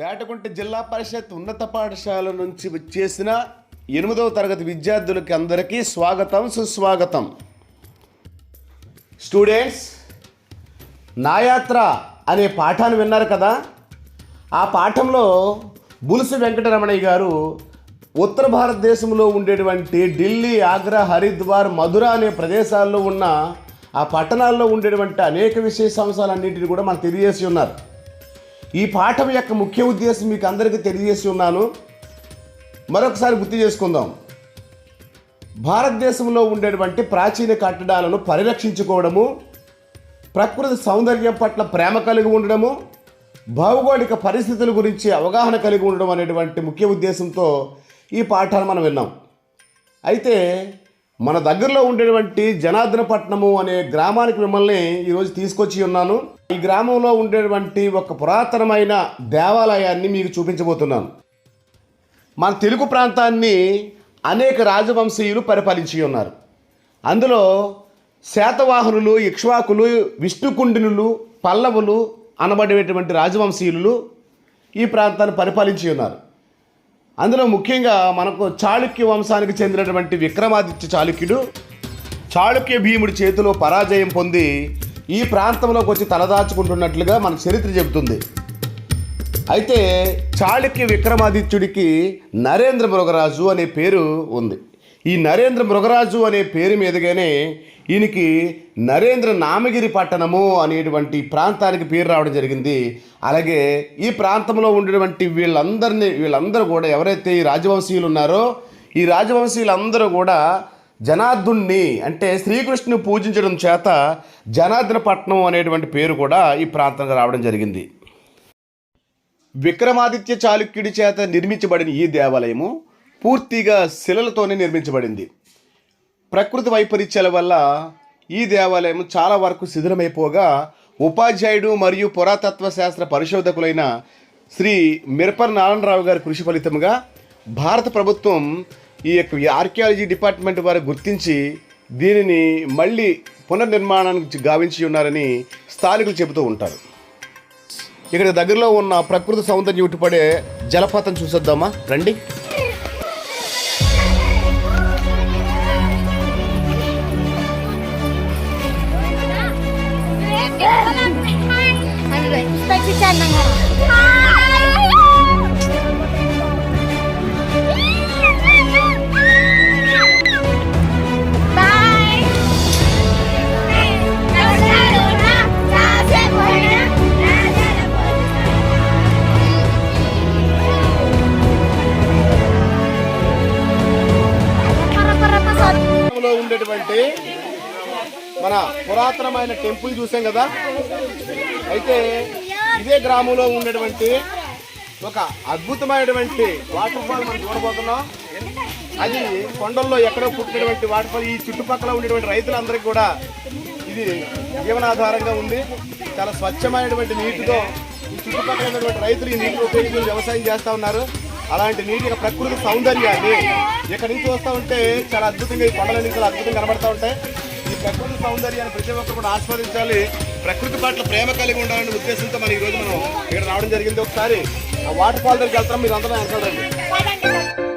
తేటకుంట జిల్లా పరిషత్ ఉన్నత పాఠశాల నుంచి వచ్చేసిన ఎనిమిదవ తరగతి విద్యార్థులకి అందరికీ స్వాగతం సుస్వాగతం. స్టూడెంట్స్ నాయాత్ర అనే పాఠాన్ని విన్నారు కదా? ఆ పాఠంలో బులుసు వెంకటరమణయ్య గారు ఉత్తర భారతదేశంలో ఉండేటువంటి ఢిల్లీ ఆగ్రా హరిద్వార్ మధుర అనే ప్రదేశాల్లో ఉన్న ఆ పట్టణాల్లో ఉండేటువంటి అనేక విశేషాంశాలన్నింటినీ కూడా మనకు తెలియజేసి ఉన్నారు. ఈ పాఠం యొక్క ముఖ్య ఉద్దేశం మీకు అందరికీ తెలియజేసి ఉన్నాను. మరొకసారి గుర్తు చేసుకుందాం. భారతదేశంలో ఉండేటువంటి ప్రాచీన కట్టడాలను పరిరక్షించుకోవడము ప్రకృతి సౌందర్యం పట్ల ప్రేమ కలిగి ఉండడము భౌగోళిక పరిస్థితుల గురించి అవగాహన కలిగి ఉండడం అనేటువంటి ముఖ్య ఉద్దేశంతో ఈ పాఠాలు మనం విన్నాం. అయితే మన దగ్గరలో ఉండేటువంటి జనార్దనపట్నము అనే గ్రామానికి మిమ్మల్ని ఈరోజు తీసుకొచ్చి ఉన్నాను. ఈ గ్రామంలో ఉండేటువంటి ఒక పురాతనమైన దేవాలయాన్ని మీకు చూపించబోతున్నాను. మన తెలుగు ప్రాంతాన్ని అనేక రాజవంశీయులు పరిపాలించి ఉన్నారు. అందులో శాతవాహనులు ఇక్ష్వాకులు విష్ణుకుండినులు పల్లవులు అనబడేటువంటి రాజవంశీయులు ఈ ప్రాంతాన్ని పరిపాలించి ఉన్నారు. అందులో ముఖ్యంగా మనకు చాళుక్య వంశానికి చెందినటువంటి విక్రమాదిత్య చాళుక్యుడు చాళుక్య భీముడి చేతిలో పరాజయం పొంది ఈ ప్రాంతంలోకి వచ్చి తలదాచుకుంటున్నట్లుగా మన చరిత్ర చెబుతుంది. అయితే చాళుక్య విక్రమాదిత్యుడికి నరేంద్ర మృగరాజు అనే పేరు ఉంది. ఈ నరేంద్ర మృగరాజు అనే పేరు మీదుగానే ఈయనకి నరేంద్ర నామగిరి పట్టణము అనేటువంటి ప్రాంతానికి పేరు రావడం జరిగింది. అలాగే ఈ ప్రాంతంలో ఉండేటువంటి వీళ్ళందరినీ వీళ్ళందరూ కూడా ఎవరైతే ఈ రాజవంశీయులు ఉన్నారో ఈ రాజవంశీయులందరూ కూడా జనార్దుణ్ణి అంటే శ్రీకృష్ణుని పూజించడం చేత జనార్దన పట్నం అనేటువంటి పేరు కూడా ఈ ప్రాంతానికి రావడం జరిగింది. విక్రమాదిత్య చాళుక్యుడి చేత నిర్మించబడిన ఈ దేవాలయము పూర్తిగా శిలలతోనే నిర్మించబడింది. ప్రకృతి వైపరీత్యాల వల్ల ఈ దేవాలయం చాలా వరకు శిథిలమైపోగా ఉపాధ్యాయుడు మరియు పురాతత్వ శాస్త్ర పరిశోధకులైన శ్రీ మిరపర్ నారాయణరావు గారి కృషి ఫలితంగా భారత ప్రభుత్వం ఈ యొక్క ఆర్కియాలజీ డిపార్ట్మెంట్ వారు గుర్తించి దీనిని మళ్ళీ పునర్నిర్మాణానికి గావించి ఉన్నారని స్థానికులు చెబుతూ ఉంటారు. ఇక్కడ దగ్గరలో ఉన్న ప్రకృతి సౌందర్యం ఉట్టిపడే జలపాతం చూసొద్దామా? రండి. గ్రామంలో ఉండేటువంటి మన పురాతనమైన టెంపుల్ చూసాం కదా? అయితే ఇదే గ్రామంలో ఉండేటువంటి ఒక అద్భుతమైనటువంటి వాటర్ ఫాల్ మనం చూడబోతున్నాం. అది కొండల్లో ఎక్కడో పుట్టినటువంటి వాటర్ ఫాల్. ఈ చుట్టుపక్కల ఉండేటువంటి రైతులందరికీ కూడా ఇది జీవనాధారంగా ఉంది. చాలా స్వచ్ఛమైనటువంటి నీటితో ఈ చుట్టుపక్కల ఉన్నటువంటి రైతులు ఈ నీటిని ఉపయోగించి వ్యవసాయం చేస్తూ ఉన్నారు. అలాంటి నీటి ప్రకృతి సౌందర్యాన్ని ఇక్కడి నుంచి వస్తూ ఉంటే చాలా అద్భుతంగా ఈ కొండల నుంచి అద్భుతంగా కనబడతా ఉంటాయి. ఈ ప్రకృతి సౌందర్యాన్ని ప్రతి ఒక్కరు కూడా ఆస్వాదించాలి. ప్రకృతి పట్ల ప్రేమ కలిగి ఉండాలనే ఉద్దేశంతో మనం ఈ మనం ఇక్కడ రావడం జరిగింది. ఒకసారి ఆ వాటర్ ఫాల్ దగ్గరికి వెళ్తాం. మీరు అందరూ వెళ్తారండి